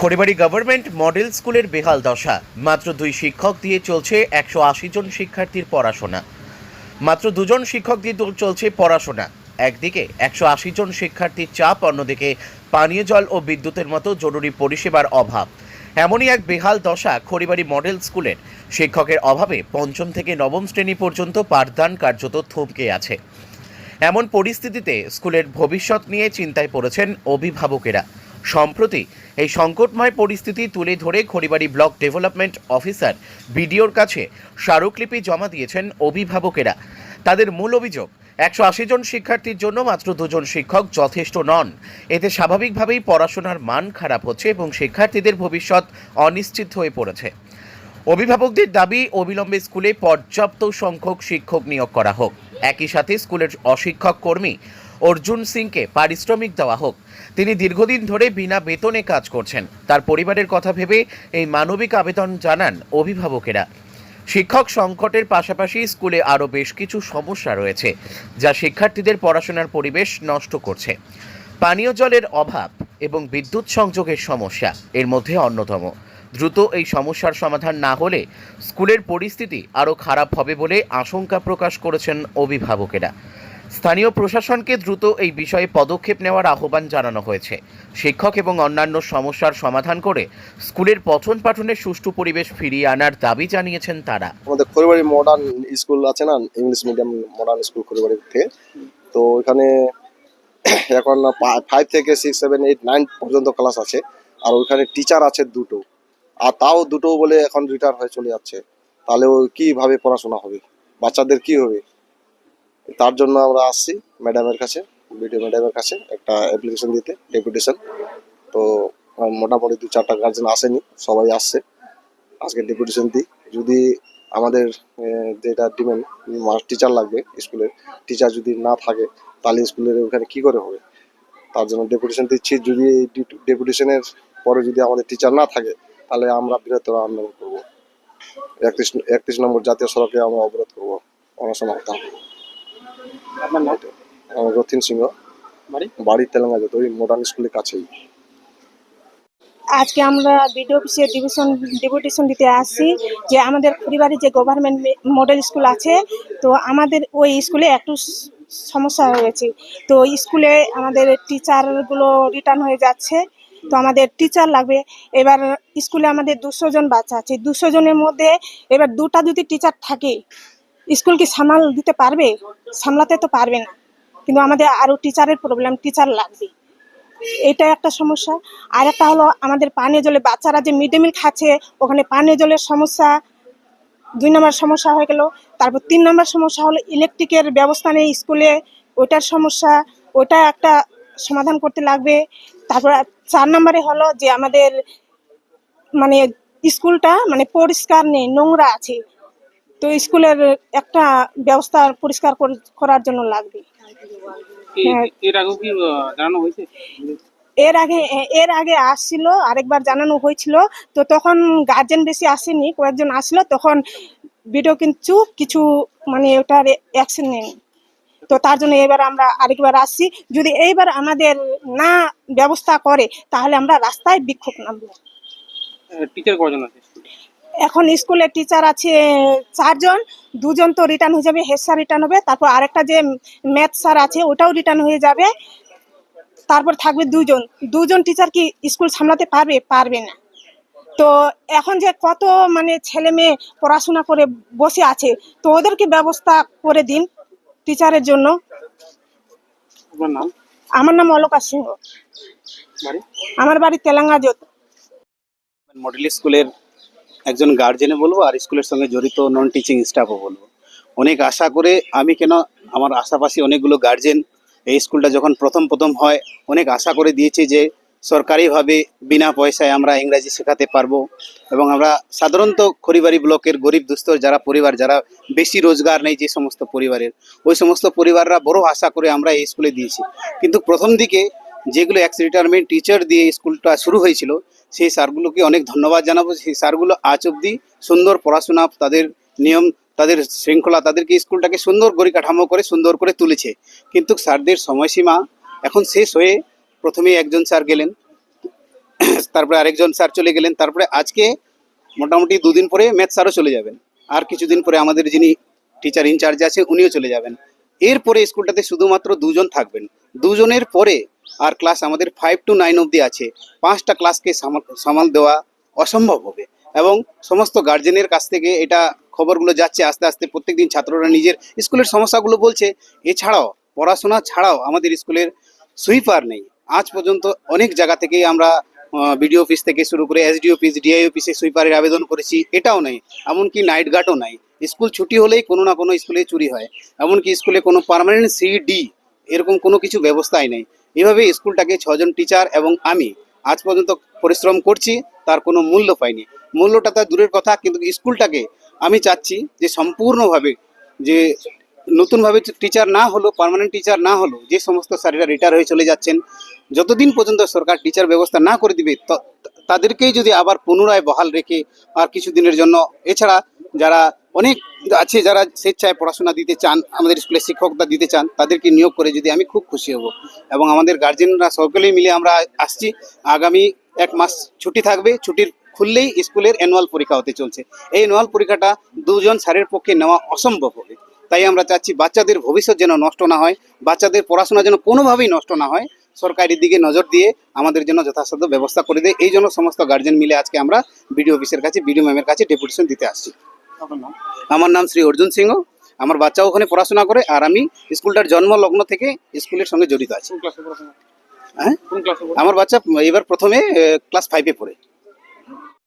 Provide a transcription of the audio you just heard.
Kharibari government model স্কুলের বেহাল দশা। মাত্র দুই শিক্ষক দিয়ে চলছে একশো আশি জন শিক্ষার্থীর পড়াশোনা। মাত্র দুজন শিক্ষক দিয়ে চলছে পড়াশোনা। একদিকে একশো আশি জন শিক্ষার্থীর চাপ, অন্যদিকে পানীয় জল ও বিদ্যুতের মতো জরুরি পরিষেবার অভাব। এমনই এক বেহাল দশা খড়িবাড়ি মডেল স্কুলের শিক্ষকের অভাবে পঞ্চম থেকে নবম শ্রেণি পর্যন্ত পাঠদান কার্যত থমকে আছে। এমন পরিস্থিতিতে স্কুলের ভবিষ্যৎ নিয়ে চিন্তায় পড়েছেন অভিভাবকেরা। সম্প্রতি এই সংকটময় পরিস্থিতি তুলে ধরে খড়িবাড়ি ব্লক ডেভেলপমেন্ট অফিসার বিডিওর কাছে স্মারকলিপি জমা দিয়েছেন অভিভাবকেরা। তাদের মূল অভিযোগ, একশো আশি জন শিক্ষার্থীর জন্য মাত্র দুজন শিক্ষক যথেষ্ট নন। এতে স্বাভাবিকভাবেই পড়াশোনার মান খারাপ হচ্ছে এবং শিক্ষার্থীদের ভবিষ্যৎ অনিশ্চিত হয়ে পড়েছে। অভিভাবকদের দাবি, অবিলম্বে স্কুলে পর্যাপ্ত সংখ্যক শিক্ষক নিয়োগ করা হোক। একই সাথে স্কুলের অশিক্ষক কর্মী অর্জুন সিংকে পারিশ্রমিক দেওয়া হোক। তিনি দীর্ঘদিন ধরে বিনা বেতনে কাজ করছেন। তার পরিবারের কথা ভেবে এই মানবিক আবেদন জানান অভিভাবকেরা। শিক্ষক সংকটের পাশাপাশি স্কুলে আরও বেশ কিছু সমস্যা রয়েছে, যা শিক্ষার্থীদের পড়াশোনার পরিবেশ নষ্ট করছে। পানীয় জলের অভাব এবং বিদ্যুৎ সংযোগের সমস্যা এর মধ্যে অন্যতম। দ্রুত এই সমস্যার সমাধান না হলে স্কুলের পরিস্থিতি আরও খারাপ হবে বলে আশঙ্কা প্রকাশ করেছেন অভিভাবকেরা। স্থানীয় প্রশাসনকে দ্রুত এই বিষয়ে পদক্ষেপ নেওয়ার আহ্বান জানানো হয়েছে। শিক্ষক এবং অন্যান্য সমস্যার সমাধান করে স্কুলের পঠন পাঠনের সুষ্ঠু পরিবেশ ফিরিয়ে আনার দাবি জানিয়েছেন তারা। আমাদের খড়িবাড়ি মডার্ন স্কুল আছে না English medium modern school Kharibari থেকে। তো ওইখানে এখন ফাইভ থেকে সিক্স সেভেন এইট নাইন পর্যন্ত ক্লাস আছে। আর ওইখানে টিচার আছে দুটো। আর তাও দুটো বলে এখন রিটায়ার হয়ে চলে যাচ্ছে। তাহলে ও কীভাবে পড়াশোনা হবে? বাচ্চাদের কি হবে? তার জন্য আমরা আসছি ম্যাডামের কাছে, বিডিও ম্যাডামের কাছে একটা অ্যাপ্লিকেশন দিতে ডেপুটেশন তো মোটামুটি দু চারটা গার্জেন আসেনি, সবাই আসছে। আজকে ডেপুটেশন দিই। যদি আমাদের যেটা ডিমেন্ড টিচার লাগবে স্কুলের টিচার যদি না থাকে, তাহলে স্কুলের ওখানে কি করে হবে? তার জন্য ডেপুটেশন দিচ্ছি। যদি এই ডেপুটেশনের পরে যদি আমাদের টিচার না থাকে, তাহলে আমরা বৃহত্তর আন্দোলন করব। একত্রিশ একত্রিশ নম্বর জাতীয় সড়কে আমরা অবরোধ করব। অনশন হরতাল আপনার নাম? রথিন সিংহ। বাড়ি? বাড়ি তেলেঙ্গানা ওই মডার্ন স্কুলের কাছেই। আজকে আমরা বিডিও অফিসে ডিভিশন ডেপুটেশন দিতে আসছি যে আমাদের পরিবারে যে গভর্নমেন্ট মডেল স্কুল আছে তো আমাদের ওই স্কুলে একটু সমস্যা হয়েছে তো স্কুলে আমাদের টিচারগুলো রিটার্ন হয়ে যাচ্ছে তো আমাদের টিচার লাগবে। এবার স্কুলে আমাদের দুশো জন বাচ্চা আছে। দুশো জনের মধ্যে এবার দুটা যদি টিচার থাকে স্কুল কি সামাল দিতে পারবে? সামলাতে তো পারবে না। কিন্তু আমাদের আরও টিচারের প্রবলেম টিচার লাগবে। এটা একটা সমস্যা। আর একটা হলো আমাদের পানীয় জলে বাচ্চারা যে মিড ডে মিল খাচ্ছে, ওখানে পানীয় জলের সমস্যা, দুই নম্বর সমস্যা হয়ে গেল। তারপর তিন নম্বর সমস্যা হলো ইলেকট্রিকের ব্যবস্থা নেই স্কুলে। ওইটার সমস্যা ওটা একটা সমাধান করতে লাগবে। তারপর চার নম্বরে হলো যে আমাদের মানে স্কুলটা মানে পরিষ্কার নেই, নোংরা আছে। তো স্কুলের একটা ব্যবস্থা পরিষ্কার করে- করার জন্য লাগবে। হ্যাঁ। এর আগে এর আগে আসছিল আরেকবার জানানো হয়েছিল। তো তখন গার্জেন বেশি আসেনি কয়েকজন আসলো তখন ভিডিও কিন্তু কিছু মানে ওটার অ্যাকশন নেই। তো তার জন্য এবার আমরা আরেকবার আসছি। যদি এইবার আমাদের না ব্যবস্থা করে তাহলে আমরা রাস্তায় বিক্ষোভ নামবো। টিচার কজন আছে? এখন স্কুলে টিচার আছে চারজন দুজন তো রিটার্ন হয়ে যাবে হেড স্যার রিটার্ন হবে তারপর আরেকটা যে ম্যাথ স্যার আছে ওটাও রিটার্ন হয়ে যাবে তারপর থাকবে দুজন। দুজন টিচার কি স্কুল সামলাতে পারবে? পারবে না। তো এখন যে কত মানে ছেলে মেয়ে পড়াশোনা করে বসে আছে তো ওদেরকে ব্যবস্থা করে দিন টিচারের জন্য। আমার নাম অলকা সিংহ। আমার বাড়ি তেলেঙ্গাজত। মডেল স্কুলের একজন গার্জেনে বলব আর স্কুলের সঙ্গে জড়িত নন টিচিং স্টাফও বলব। অনেক আশা করে আমি কেন আমার আশাপাশি অনেকগুলো গার্জেন এই স্কুলটা যখন প্রথম প্রথম হয়, অনেক আশা করে দিয়েছে যে সরকারিভাবে বিনা পয়সায় আমরা ইংরাজি শেখাতে পারব এবং আমরা সাধারণত খড়িবাড়ি ব্লকের গরিব দুস্থ যারা পরিবার, যারা বেশি রোজগার নেই যে সমস্ত পরিবারের, ওই সমস্ত পরিবাররা বড় আশা করে আমরা এই স্কুলে দিয়েছি। কিন্তু প্রথম দিকে যেগুলো এক্স রিটায়ারমেন্ট টিচার দিয়ে স্কুলটা শুরু হয়েছিল সেই স্যারগুলোকে অনেক ধন্যবাদ জানাব। সেই স্যারগুলো আজ অবধি সুন্দর পড়াশোনা, তাদের নিয়ম, তাদের শৃঙ্খলা, তাদেরকে স্কুলটাকে সুন্দর পরিকাঠামো করে সুন্দর করে তুলেছে। কিন্তু স্যারদের সময়সীমা এখন শেষ হয়ে প্রথমে একজন স্যার গেলেন, তারপরে আরেকজন স্যার চলে গেলেন, তারপরে আজকে মোটামুটি দুদিন পরে ম্যাথ স্যারও চলে যাবেন। আর কিছুদিন পরে আমাদের যিনি টিচার ইনচার্জ আছে, উনিও চলে যাবেন। এরপরে স্কুলটাতে শুধুমাত্র দুজন থাকবেন। দুজনের পরে আর ক্লাস আমাদের ফাইভ টু নাইন অবধি আছে। পাঁচটা ক্লাসকে সামাল- সামাল দেওয়া অসম্ভব হবে। এবং সমস্ত গার্জেনের কাছ থেকে এটা খবরগুলো যাচ্ছে আস্তে আস্তে। প্রত্যেকদিন ছাত্ররা নিজের স্কুলের সমস্যাগুলো বলছে। এছাড়াও পড়াশোনা ছাড়াও আমাদের স্কুলের সুইপার নেই। আজ পর্যন্ত অনেক জায়গা থেকেই আমরা বিডিও অফিস থেকে শুরু করে এসডি অফিস ডিআই অফিসে সুইপারের আবেদন করেছি। এটাও নেই। এমনকি নাইট গার্ডও নাই। স্কুল ছুটি হলেই কোনো না কোনো স্কুলে চুরি হয়। এমনকি স্কুলে কোনো পার্মানেন্ট সিডি এরকম কোনো কিছু ব্যবস্থাই নেই। এভাবে স্কুলটাকে ছজন টিচার এবং আমি আজ পর্যন্ত পরিশ্রম করছি, তার কোনো মূল্য পাইনি। মূল্যটা তার দূরের কথা, কিন্তু স্কুলটাকে আমি চাচ্ছি যে সম্পূর্ণভাবে যে নতুনভাবে টিচার না হলো, পারমানেন্ট টিচার না হলো, যে সমস্ত স্যারেরা রিটায়ার হয়ে চলে যাচ্ছেন, যতদিন পর্যন্ত সরকার টিচার ব্যবস্থা না করে দিবে তাদেরকেই যদি আবার পুনরায় বহাল রেখে আর কিছু দিনের জন্য, এছাড়া যারা অনেক আছে যারা স্বেচ্ছায় পড়াশোনা দিতে চান, আমাদের স্কুলে শিক্ষকরা দিতে চান, তাদেরকে নিয়োগ করে যদি আমি খুব খুশি হব। এবং আমাদের গার্জেনরা সকলেই মিলে আমরা আসছি। আগামী এক মাস ছুটি থাকবে। ছুটির খুললেই স্কুলের অ্যানুয়াল পরীক্ষা হতে চলছে। এই অ্যানুয়াল পরীক্ষাটা দুজন স্যারের পক্ষে নেওয়া অসম্ভব হবে। তাই আমরা চাচ্ছি বাচ্চাদের ভবিষ্যৎ যেন নষ্ট না হয়, বাচ্চাদের পড়াশোনা যেন কোনোভাবেই নষ্ট না হয়। সরকারের দিকে নজর দিয়ে আমাদের জন্য যথাসাধ্য ব্যবস্থা করে দেয়। এই জন্য সমস্ত গার্জেন মিলে আজকে আমরা বিডিও অফিসের কাছে বিডিও ম্যামের কাছে ডেপুটেশন দিতে আসছি। আমার নাম শ্রী অর্জুন সিংহ। আমার বাচ্চা ওখানে পড়াশোনা করে আর আমি স্কুলটার জন্ম লগ্ন থেকে স্কুলের সঙ্গে জড়িত আছি। হ্যাঁ? আমার বাচ্চা এবার প্রথমে ক্লাস ফাইভে পড়ে।